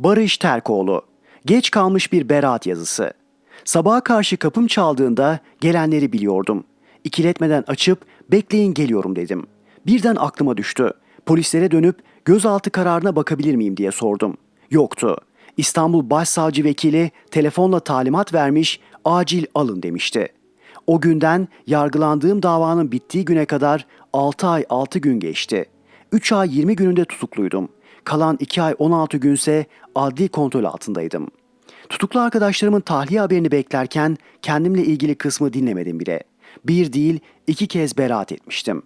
Barış Terkoğlu. Geç kalmış bir beraat yazısı. Sabaha karşı kapım çaldığında gelenleri biliyordum. İkiletmeden açıp bekleyin geliyorum dedim. Birden aklıma düştü. Polislere dönüp gözaltı kararına bakabilir miyim diye sordum. Yoktu. İstanbul Başsavcı Vekili telefonla talimat vermiş, acil alın demişti. O günden yargılandığım davanın bittiği güne kadar 6 ay 6 gün geçti. 3 ay 20 gününde tutukluydum. Kalan 2 ay 16 günse adli kontrol altındaydım. Tutuklu arkadaşlarımın tahliye haberini beklerken kendimle ilgili kısmı dinlemedim bile. Bir değil iki kez beraat etmiştim.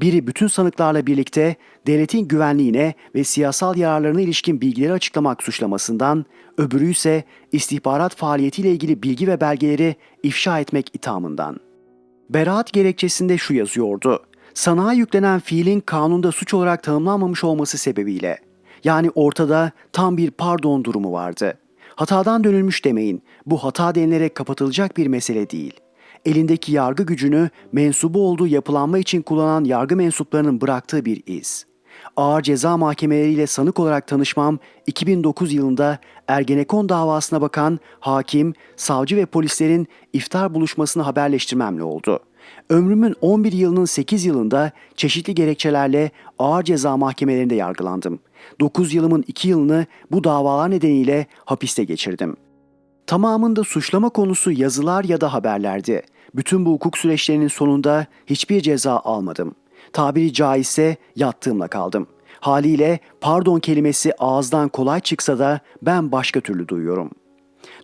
Biri bütün sanıklarla birlikte devletin güvenliğine ve siyasal yararlarına ilişkin bilgileri açıklamak suçlamasından, öbürü ise istihbarat faaliyetiyle ilgili bilgi ve belgeleri ifşa etmek ithamından. Beraat gerekçesinde şu yazıyordu. Sanağa yüklenen fiilin kanunda suç olarak tanımlanmamış olması sebebiyle. Yani ortada tam bir pardon durumu vardı. Hatadan dönülmüş demeyin. Bu hata denilerek kapatılacak bir mesele değil. Elindeki yargı gücünü mensubu olduğu yapılanma için kullanan yargı mensuplarının bıraktığı bir iz. Ağır ceza mahkemeleriyle sanık olarak tanışmam 2009 yılında Ergenekon davasına bakan hakim, savcı ve polislerin iftar buluşmasını haberleştirmemle oldu. Ömrümün 11 yılının 8 yılında çeşitli gerekçelerle ağır ceza mahkemelerinde yargılandım. 9 yılımın 2 yılını bu davalar nedeniyle hapiste geçirdim. Tamamında suçlama konusu yazılar ya da haberlerdi. Bütün bu hukuk süreçlerinin sonunda hiçbir ceza almadım. Tabiri caizse yattığımla kaldım. Haliyle pardon kelimesi ağızdan kolay çıksa da ben başka türlü duyuyorum.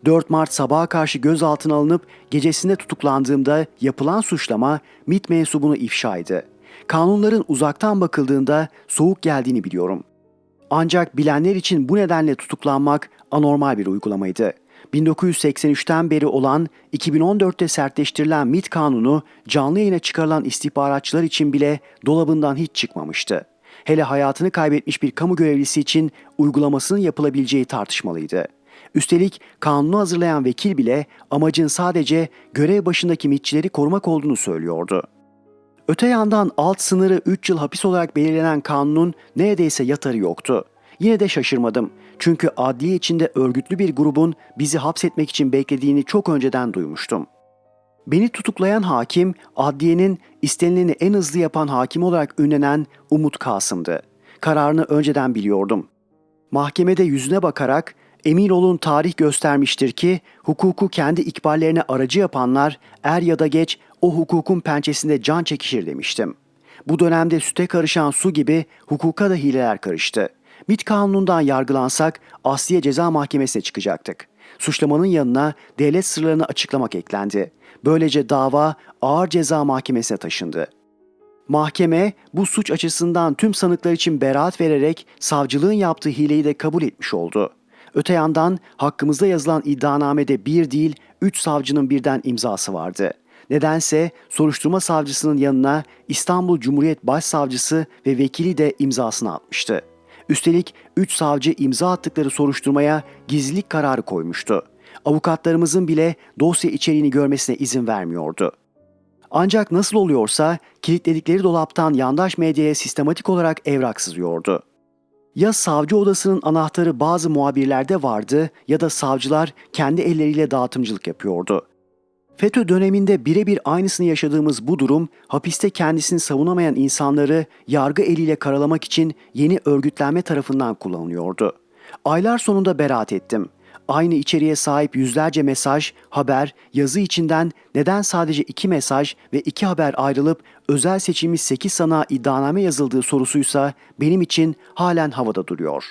4 Mart sabaha karşı gözaltına alınıp gecesinde tutuklandığımda yapılan suçlama MIT mensubunu ifşaydı. Kanunların uzaktan bakıldığında soğuk geldiğini biliyorum. Ancak bilenler için bu nedenle tutuklanmak anormal bir uygulamaydı. 1983'ten beri olan 2014'te sertleştirilen MIT kanunu canlı yayına çıkarılan istihbaratçılar için bile dolabından hiç çıkmamıştı. Hele hayatını kaybetmiş bir kamu görevlisi için uygulamasının yapılabileceği tartışmalıydı. Üstelik kanunu hazırlayan vekil bile amacın sadece görev başındaki MIT'çileri korumak olduğunu söylüyordu. Öte yandan alt sınırı 3 yıl hapis olarak belirlenen kanunun neredeyse yatarı yoktu. Yine de şaşırmadım. Çünkü adliye içinde örgütlü bir grubun bizi hapsetmek için beklediğini çok önceden duymuştum. Beni tutuklayan hakim, adliyenin istenileni en hızlı yapan hakim olarak ünlenen Umut Kasım'dı. Kararını önceden biliyordum. Mahkemede yüzüne bakarak emin olun tarih göstermiştir ki hukuku kendi ikballerine aracı yapanlar er ya da geç o hukukun pençesinde can çekişir demiştim. Bu dönemde süte karışan su gibi hukuka da hileler karıştı. MİT kanunundan yargılansak Asliye Ceza Mahkemesi'ne çıkacaktık. Suçlamanın yanına devlet sırlarını açıklamak eklendi. Böylece dava ağır ceza mahkemesine taşındı. Mahkeme bu suç açısından tüm sanıklar için beraat vererek savcılığın yaptığı hileyi de kabul etmiş oldu. Öte yandan hakkımızda yazılan iddianamede bir değil üç savcının birden imzası vardı. Nedense soruşturma savcısının yanına İstanbul Cumhuriyet Başsavcısı ve vekili de imzasını atmıştı. Üstelik 3 savcı imza attıkları soruşturmaya gizlilik kararı koymuştu. Avukatlarımızın bile dosya içeriğini görmesine izin vermiyordu. Ancak nasıl oluyorsa kilitledikleri dolaptan yandaş medyaya sistematik olarak evrak sızıyordu. Ya savcı odasının anahtarı bazı muhabirlerde vardı ya da savcılar kendi elleriyle dağıtımcılık yapıyordu. FETÖ döneminde birebir aynısını yaşadığımız bu durum hapiste kendisini savunamayan insanları yargı eliyle karalamak için yeni örgütlenme tarafından kullanılıyordu. Aylar sonunda beraat ettim. Aynı içeriğe sahip yüzlerce mesaj, haber, yazı içinden neden sadece iki mesaj ve iki haber ayrılıp özel seçilmiş 8 sana iddianame yazıldığı sorusuysa benim için halen havada duruyor.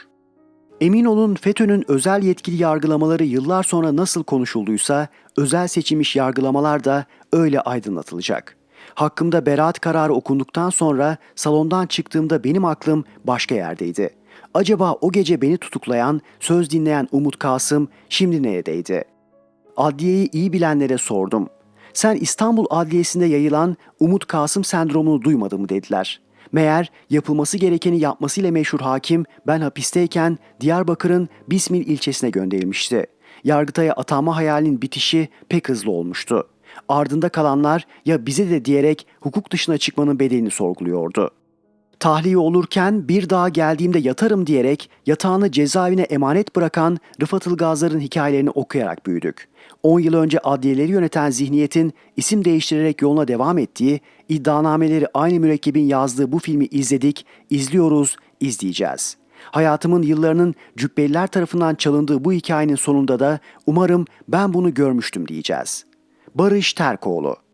Emin olun FETÖ'nün özel yetkili yargılamaları yıllar sonra nasıl konuşulduysa özel seçilmiş yargılamalar da öyle aydınlatılacak. Hakkımda beraat kararı okunduktan sonra salondan çıktığımda benim aklım başka yerdeydi. Acaba o gece beni tutuklayan, söz dinleyen Umut Kasım şimdi neredeydi? Adliyeyi iyi bilenlere sordum. Sen İstanbul Adliyesi'nde yayılan Umut Kasım sendromunu duymadın mı dediler. Meğer yapılması gerekeni yapmasıyla meşhur hakim ben hapisteyken Diyarbakır'ın Bismil ilçesine gönderilmişti. Yargıtay'a atanma hayalinin bitişi pek hızlı olmuştu. Ardında kalanlar ya bize de diyerek hukuk dışına çıkmanın bedelini sorguluyordu. Tahliye olurken bir daha geldiğimde yatarım diyerek yatağını cezaevine emanet bırakan Rıfat Ilgazlar'ın hikayelerini okuyarak büyüdük. 10 yıl önce adliyeleri yöneten zihniyetin isim değiştirerek yoluna devam ettiği, iddianameleri aynı mürekkebin yazdığı bu filmi izledik, izliyoruz, izleyeceğiz. Hayatımın yıllarının cübbeliler tarafından çalındığı bu hikayenin sonunda da umarım ben bunu görmüştüm diyeceğiz. Barış Terkoğlu